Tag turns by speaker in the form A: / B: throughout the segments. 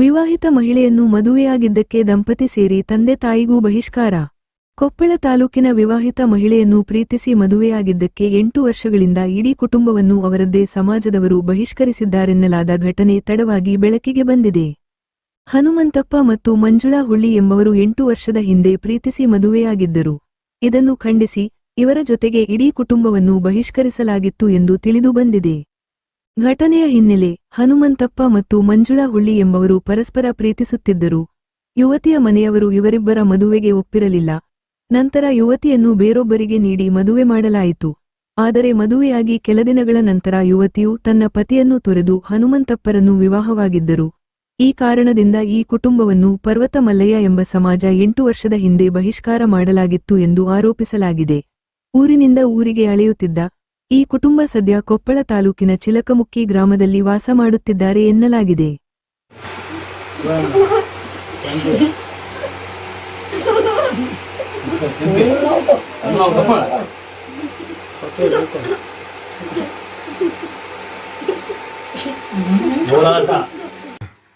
A: ವಿವಾಹಿತ ಮಹಿಳೆಯನ್ನು ಮದುವೆಯಾಗಿದ್ದಕ್ಕೆ ದಂಪತಿ ಸೇರಿ ತಂದೆ ತಾಯಿಗೂ ಬಹಿಷ್ಕಾರ. ಕೊಪ್ಪಳ ತಾಲೂಕಿನ ವಿವಾಹಿತ ಮಹಿಳೆಯನ್ನು ಪ್ರೀತಿಸಿ ಮದುವೆಯಾಗಿದ್ದಕ್ಕೆ ಎಂಟು ವರ್ಷಗಳಿಂದ ಇಡೀ ಕುಟುಂಬವನ್ನು ಅವರದ್ದೇ ಸಮಾಜದವರು ಬಹಿಷ್ಕರಿಸಿದ್ದಾರೆನ್ನಲಾದ ಘಟನೆ ತಡವಾಗಿ ಬೆಳಕಿಗೆ ಬಂದಿದೆ. ಹನುಮಂತಪ್ಪ ಮತ್ತು ಮಂಜುಳಾ ಹುಳ್ಳಿ ಎಂಬವರು ಎಂಟು ವರ್ಷದ ಹಿಂದೆ ಪ್ರೀತಿಸಿ ಮದುವೆಯಾಗಿದ್ದರು. ಇದನ್ನು ಖಂಡಿಸಿ, ಇವರ ಜೊತೆಗೆ ಇಡೀ ಕುಟುಂಬವನ್ನು ಬಹಿಷ್ಕರಿಸಲಾಗಿತ್ತು ಎಂದು ತಿಳಿದು ಬಂದಿದೆ. ಘಟನೆಯ ಹಿನ್ನೆಲೆ ಹನುಮಂತಪ್ಪ ಮತ್ತು ಮಂಜುಳಾ ಹುಳ್ಳಿ ಎಂಬವರು ಪರಸ್ಪರ ಪ್ರೀತಿಸುತ್ತಿದ್ದರು. ಯುವತಿಯ ಮನೆಯವರು ಇವರಿಬ್ಬರ ಮದುವೆಗೆ ಒಪ್ಪಿರಲಿಲ್ಲ. ನಂತರ ಯುವತಿಯನ್ನು ಬೇರೊಬ್ಬರಿಗೆ ನೀಡಿ ಮದುವೆ ಮಾಡಲಾಯಿತು. ಆದರೆ ಮದುವೆಯಾಗಿ ಕೆಲ ದಿನಗಳ ನಂತರ ಯುವತಿಯು ತನ್ನ ಪತಿಯನ್ನು ತೊರೆದು ಹನುಮಂತಪ್ಪರನ್ನು ವಿವಾಹವಾಗಿದ್ದರು. ಈ ಕಾರಣದಿಂದ ಈ ಕುಟುಂಬವನ್ನು ಪರ್ವತ ಮಲ್ಲಯ್ಯ ಎಂಬ ಸಮಾಜ ಎಂಟು ವರ್ಷದ ಹಿಂದೆ ಬಹಿಷ್ಕಾರ ಮಾಡಲಾಗಿತ್ತು ಎಂದು ಆರೋಪಿಸಲಾಗಿದೆ. ಊರಿನಿಂದ ಊರಿಗೆ ಅಳೆಯುತ್ತಿದ್ದ ಈ ಕುಟುಂಬ ಸದ್ಯ ಕೊಪ್ಪಳ ತಾಲೂಕಿನ ಚಿಲಕಮುಕ್ಕಿ ಗ್ರಾಮದಲ್ಲಿ ವಾಸ ಮಾಡುತ್ತಿದ್ದಾರೆ ಎನ್ನಲಾಗಿದೆ.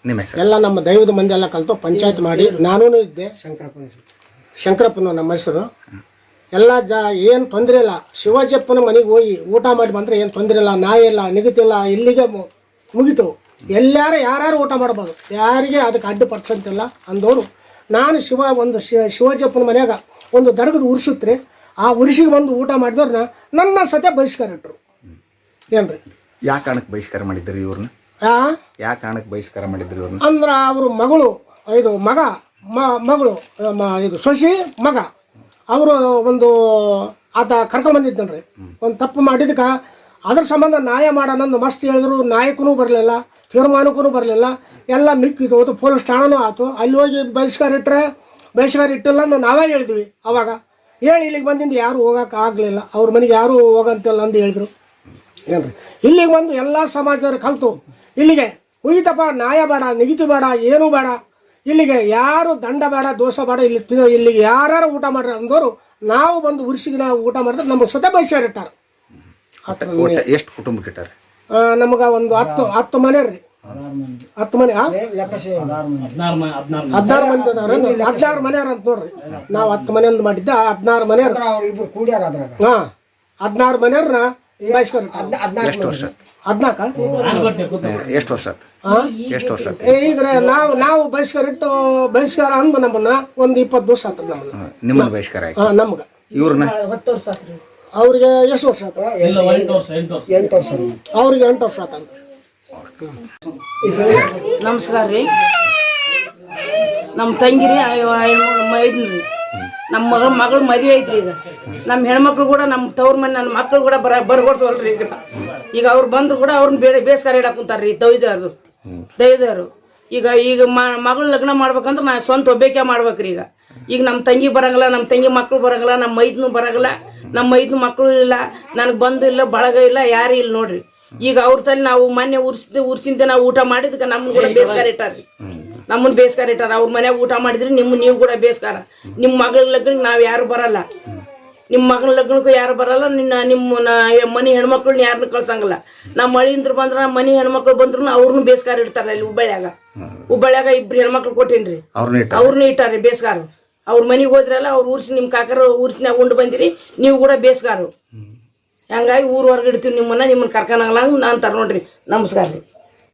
B: ನಿಮ್ಮ ಹೆಸರು?
C: ಎಲ್ಲ ನಮ್ಮ ದೈವದ ಮಂದಿ ಎಲ್ಲ ಕಲಿತು ಪಂಚಾಯತ್ ಮಾಡಿ ನಾನೂ ಇದ್ದೆ. ಶಂಕರಪ್ಪನ ನಮ್ಮ ಹೆಸರು. ಎಲ್ಲ ಜ ಏನು ತೊಂದರೆ ಇಲ್ಲ. ಶಿವಾಜಪ್ಪನ ಮನೆಗೆ ಹೋಗಿ ಊಟ ಮಾಡಿ ಬಂದರೆ ಏನು ತೊಂದರೆ ಇಲ್ಲ ನಾಯಿ ಇಲ್ಲ ನಿಗತಿಲ್ಲ ಇಲ್ಲಿಗೆ ಮುಗಿತು. ಎಲ್ಲಾರು ಯಾರು ಊಟ ಮಾಡ್ಬೋದು. ಯಾರಿಗೆ ಅದಕ್ಕೆ ಅಡ್ಡಿಪಡಿಸಂತಿಲ್ಲ ಅಂದವರು ನಾನು ಶಿವ ಒಂದು ಶಿವ ಶಿವಾಜಪ್ಪನ ಮನೆಯಾಗ ಒಂದು ದರ್ಗದ ಉರ್ಸುತ್ತೆ ಆ ಉರ್ಸಿಗೆ ಬಂದು ಊಟ ಮಾಡಿದವ್ರನ್ನ ನನ್ನ ಸತ್ಯ ಬಹಿಷ್ಕಾರ ಇಟ್ಟರು ಏನ್ರಿ?
B: ಯಾವ ಕಾರಣಕ್ಕೆ ಬಹಿಷ್ಕಾರ ಮಾಡಿದ್ರಿ ಇವ್ರನ್ನ? ಯಾವ ಕಾರಣಕ್ಕೆ ಬಹಿಷ್ಕಾರ ಮಾಡಿದ್ರಿ ಇವ್ರನ್ನ?
C: ಅಂದ್ರೆ ಅವರು ಮಗಳು ಇದು ಮಗ ಮಗಳು ಇದು ಸೊಸಿ ಮಗ. ಅವರು ಒಂದು ಆತ ಕರ್ಕೊಂಬಂದಿದ್ದನ್ರಿ ಒಂದು ತಪ್ಪು ಮಾಡಿದಕ್ಕೆ ಅದ್ರ ಸಂಬಂಧ ನ್ಯಾಯ ಮಾಡೋಣ ಮಸ್ತ್ ಹೇಳಿದ್ರು. ನಾಯಕನೂ ಬರಲಿಲ್ಲ, ತೀರ್ಮಾನಕ್ಕೂ ಬರಲಿಲ್ಲ. ಎಲ್ಲ ಮಿಕ್ಕಿದ್ದು ಅದು ಪೊಲೀಸ್ ಠಾಣನೂ ಆಯ್ತು ಅಲ್ಲಿ ಹೋಗಿ ಬಹಿಷ್ಕಾರ ಇಟ್ಟರೆ ಬಹಿಷ್ಕಾರ ಇಟ್ಟಿಲ್ಲ ಅಂತ ನಾವೇ ಹೇಳಿದ್ವಿ ಅವಾಗ. ಹೇಳಿ ಇಲ್ಲಿಗೆ ಬಂದಿಂದ ಯಾರು ಹೋಗೋಕೆ ಆಗಲಿಲ್ಲ. ಅವ್ರ ಮನೆಗೆ ಯಾರೂ ಹೋಗಂತಿಲ್ಲ ಅಂದು ಹೇಳಿದ್ರು. ರೀ ಇಲ್ಲಿಗೆ ಬಂದು ಎಲ್ಲ ಸಮಾಜದವ್ರು ಕಲಿತು. ಇಲ್ಲಿಗೆ ಉಯ್ತಪ್ಪ, ನ್ಯಾಯ ಬೇಡ, ನಿಗದಿ ಬೇಡ, ಏನೂ ಬೇಡ. ಇಲ್ಲಿಗೆ ಯಾರು ದಂಡ ಬೇಡ ದೋಷ ಬೇಡ ಇಲ್ಲಿ ಇಲ್ಲಿಗೆ ಯಾರು ಊಟ ಮಾಡ್ರಿ ಅಂದವರು ನಾವು ಬಂದು ಉರ್ಸಿಗೆ ನಾವು ಊಟ ಮಾಡಿದ್ರೆ ನಮಗೆ ಸತ ಬಯಸ್ಯಾರ ಇಟ್ಟಾರ.
B: ಎಷ್ಟು ಕುಟುಂಬಕ್ಕೆ ಇಟ್ಟಾರೆ?
C: ನಮಗ ಒಂದು ಹತ್ತು ಹತ್ತು ಮನೆ ರೀ. ಹತ್ತು ಮನೆ? ಹದಿನಾರು ಮಂದಿ ಅದಾರ ಹದಿನಾರು ಮನೆ ಅಂತ ನೋಡ್ರಿ. ನಾವು ಹತ್ತು ಮನೆಯಿಂದ ಮಾಡಿದ್ದ ಹದಿನಾರು ಮನೆಯವ್ರ. ಹಾ ಹದಿನಾರು ಮನೆಯವ್ರನ್ನ
B: ಎಷ್ಟು ವರ್ಷ?
C: ಹದಿನಾಲ್ಕ?
B: ಎಷ್ಟು ವರ್ಷ? ಎಷ್ಟು ವರ್ಷ
C: ಈಗ ನಾವು ನಾವು ಬಹಿಷ್ಕಾರ ಇಟ್ಟು ಬಹಿಷ್ಕಾರ ಅಂದು ನಮ್ಮನ್ನ ಒಂದು ಇಪ್ಪತ್ತು ವರ್ಷ ಆತ ನಮ್ಮನ್ನ.
B: ಹಾ, ನಿಮ್ಮನ್ನ ಬಹಿಷ್ಕಾರ
C: ನಮ್ಗೆ.
B: ಇವ್ರನ್ನ?
C: ಅವ್ರಿಗೆ ಎಷ್ಟು ವರ್ಷ ಆತ
D: ಎಂಟು ವರ್ಷ
C: ಅವ್ರಿಗೆ ಎಂಟು ವರ್ಷ ಆತ
E: ನಮಸ್ಕಾರ ರೀ. ನಮ್ಮ ತಂಗಿರಿ ಐದು ನಮ್ಮ ಮಗ ಮಗಳ ಮದುವೆ ಐತ್ರಿ ಈಗ. ನಮ್ಮ ಹೆಣ್ಮಕ್ಳು ಕೂಡ ನಮ್ಮ ತವ್ರ ಮನೆ ನನ್ನ ಮಕ್ಳು ಕೂಡ ಬರ ಬರ್ಗೊಡ್ಸೋಲ್ರಿ ಈಗ. ಈಗ ಅವ್ರು ಬಂದ್ರು ಕೂಡ ಅವ್ರನ್ನ ಬೇರೆ ಬೇಸ್ಕಾರ ಇಡಕ್ಕೆ ಕುಂತಾರ್ರಿ ದೈದವರು ದೈದವರು ಈಗ ಈಗ ಮಗಳು ಲಗ್ನ ಮಾಡ್ಬೇಕಂದ್ರೆ ನಾ ಸ್ವಂತ ಒಬ್ಬೇಕೆ ಮಾಡ್ಬೇಕ್ರಿ ಈಗ. ಈಗ ನಮ್ಮ ತಂಗಿ ಬರಂಗಿಲ್ಲ ನಮ್ಮ ತಂಗಿ ಮಕ್ಕಳು ಬರಂಗಿಲ್ಲ ನಮ್ಮ ಮೈದ್ನು ಬರಂಗಿಲ್ಲ ನಮ್ಮ ಮೈದ್ನು ಮಕ್ಕಳು ಇಲ್ಲ ನನಗೆ ಬಂದು ಇಲ್ಲ ಬಳಗ ಇಲ್ಲ ಯಾರು ಇಲ್ಲ ನೋಡ್ರಿ. ಈಗ ಅವ್ರ ತಲೆ ನಾವು ಮೊನ್ನೆ ಉರ್ಸಿದ ಉರ್ಸಿಂದ ನಾವು ಊಟ ಮಾಡಿದಕ್ಕೆ ನಮ್ಮನ್ನು ಕೂಡ ಬೇಸ್ಕಾರ ಇಟ್ಟಾರ್ರಿ. ನಮ್ಮನ್ನ ಬೇಸ್ಕಾರ ಇಟ್ಟಾರ. ಅವ್ರ ಮನ್ಯಾಗ ಊಟ ಮಾಡಿದ್ರಿ ನಿಮ್ಮ ನೀವು ಕೂಡ ಬೇಸ್ಕಾರ ನಿಮ್ಮ ಮಗಳ ಲಗ್ನಕ್ಕೆ ನಾವು ಯಾರು ಬರಲ್ಲ. ನಿಮ್ಮ ಮಗನ ಲಗ್ನಕ್ಕೂ ಯಾರು ಬರಲ್ಲ ನಿನ್ನ ನಿಮ್ಮ ಮನಿ ಹೆಣ್ಮಕ್ಳನ್ನ ಯಾರನ್ನ ಕಳ್ಸಂಗಲ್ಲ. ನಮ್ಮ ಮಳಿಯಿಂದ ಬಂದ್ರ ಮನಿ ಮನೆ ಹೆಣ್ಮಕ್ಳು ಬಂದ್ರು ಅವ್ರನ್ನ ಬೇಸ್ಗಾರ ಇಡ್ತಾರ ಇಲ್ಲಿ ಹುಬ್ಬಳ್ಳಿಯಾಗ. ಹುಬ್ಬಳ್ಳಿಯಾಗ ಇಬ್ರು ಹೆಣ್ಮಕ್ಳು ಕೊಟ್ಟೇನ್ರಿ.
B: ಅವ್ರನ್ನ ಇಟ್ಟಾರ್ರಿ
E: ಬೇಸ್ಗಾರ ಇಟ್ಟಾರೆ ಬೇಸ್ಗಾರು. ಅವ್ರ ಮನೆಗೆ ಹೋದ್ರಲ್ಲ ಅವ್ರ ಊರ್ಸಿ ನಿಮ್ ಕಾಕರ ಊರ್ಸಿನಾಗ ಉಂಡು ಬಂದಿರಿ ನೀವು ಕೂಡ ಬೇಸ್ಗಾರು. ಹಂಗಾಗಿ ಊರ್ ಹೊರಗೆ ಇಡ್ತೀವಿ ನಿಮ್ಮನ್ನ ನಿಮ್ಮನ್ನ ಕರ್ಕೊಂಡಂಗಲ್ಲ ನಾನು ತರ ನೋಡ್ರಿ ನಮಸ್ಕಾರ ರೀ